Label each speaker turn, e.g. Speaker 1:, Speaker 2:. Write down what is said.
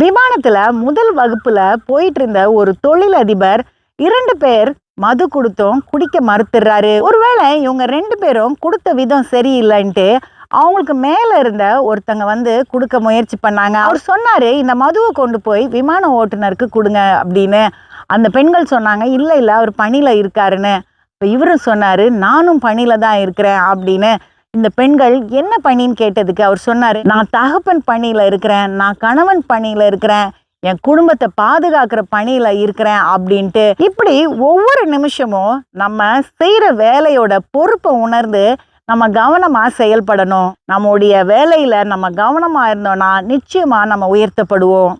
Speaker 1: விமானத்தில் முதல் வகுப்பில் போயிட்டு இருந்த ஒரு தொழிலதிபர் இரண்டு பேர் மது கொடுத்தும் குடிக்க மறுத்துடுறாரு ஒருவேளை இவங்க ரெண்டு பேரும் கொடுத்த விதம் சரியில்லைன்ட்டு அவங்களுக்கு மேல இருந்த ஒருத்தங்க வந்து கொடுக்க முயற்சி பண்ணாங்க. அவர் சொன்னாரு இந்த மதுவை கொண்டு போய் விமான ஓட்டுநருக்கு கொடுங்க அப்படின்னு. அந்த பெண்கள் சொன்னாங்க இல்லை இல்லை அவர் பணியில இருக்காருன்னு. இப்போ இவரும் சொன்னாரு நானும் பணியில தான் இருக்கிறேன் அப்படின்னு. இந்த பெண்கள் என்ன பணின்னு கேட்டதுக்கு அவர் சொன்னாரு நான் தகப்பன் பணியில இருக்கிறேன் நான் கணவன் பணியில இருக்கிறேன் என் குடும்பத்தை பாதுகாக்கிற பணியில இருக்கிறேன் அப்படின்ட்டு இப்படி ஒவ்வொரு நிமிஷமும் நம்ம செய்யற வேலையோட பொறுப்பை உணர்ந்து நம்ம கவனமா செயல்படணும். நம்முடைய வேலையில நம்ம கவனமா இருந்தோம்னா நிச்சயமா நம்ம உயர்த்தப்படுவோம்.